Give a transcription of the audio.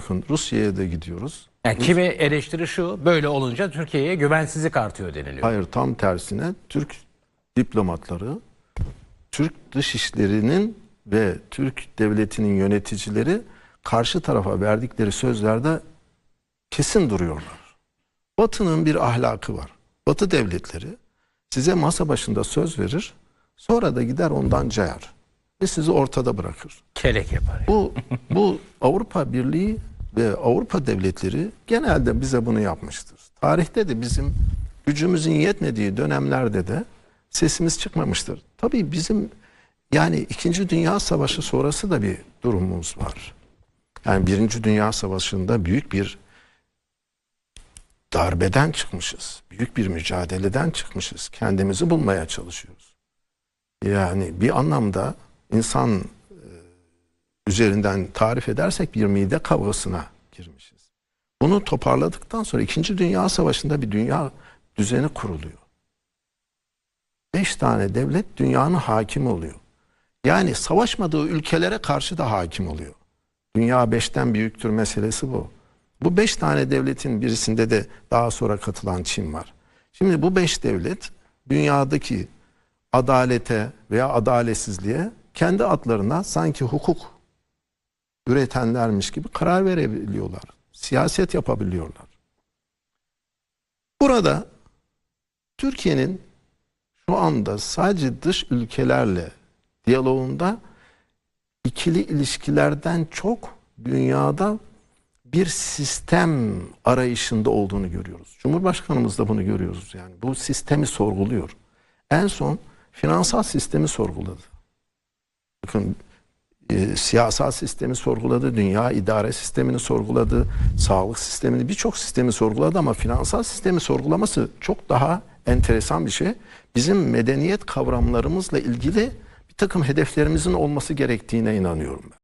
bakın Rusya'ya da gidiyoruz. Yani kimi eleştiri şu, böyle olunca Türkiye'ye güvensizlik artıyor deniliyor. Hayır tam tersine Türk diplomatları, Türk dışişlerinin ve Türk devletinin yöneticileri karşı tarafa verdikleri sözlerde kesin duruyorlar. Batı'nın bir ahlakı var. Batı devletleri size masa başında söz verir, sonra da gider ondan cayar ve sizi ortada bırakır. Kelek yapar. Bu bu Avrupa Birliği ve Avrupa devletleri genelde bize bunu yapmıştır. Tarihte de bizim gücümüzün yetmediği dönemlerde de sesimiz çıkmamıştır. Tabii bizim yani 2. Dünya Savaşı sonrası da bir durumumuz var. Yani Birinci Dünya Savaşı'nda büyük bir darbeden çıkmışız. Büyük bir mücadeleden çıkmışız. Kendimizi bulmaya çalışıyoruz. Yani bir anlamda insan üzerinden tarif edersek bir mide kavgasına girmişiz. Bunu toparladıktan sonra 2. Dünya Savaşı'nda bir dünya düzeni kuruluyor. Beş tane devlet dünyanın hakimi oluyor. Yani savaşmadığı ülkelere karşı da hakim oluyor. Dünya beşten büyüktür meselesi bu. Bu beş tane devletin birisinde de daha sonra katılan Çin var. Şimdi bu beş devlet dünyadaki adalete veya adaletsizliğe kendi adlarına sanki hukuk üretenlermiş gibi karar verebiliyorlar. Siyaset yapabiliyorlar. Burada Türkiye'nin şu anda sadece dış ülkelerle diyaloğunda ikili ilişkilerden çok dünyada bir sistem arayışında olduğunu görüyoruz. Cumhurbaşkanımız da bunu görüyoruz yani. Bu sistemi sorguluyor. En son finansal sistemi sorguladı. Bakın e, siyasal sistemi sorguladı, dünya idare sistemini sorguladı, sağlık sistemini birçok sistemi sorguladı ama finansal sistemi sorgulaması çok daha enteresan bir şey. Bizim medeniyet kavramlarımızla ilgili bir takım hedeflerimizin olması gerektiğine inanıyorum ben.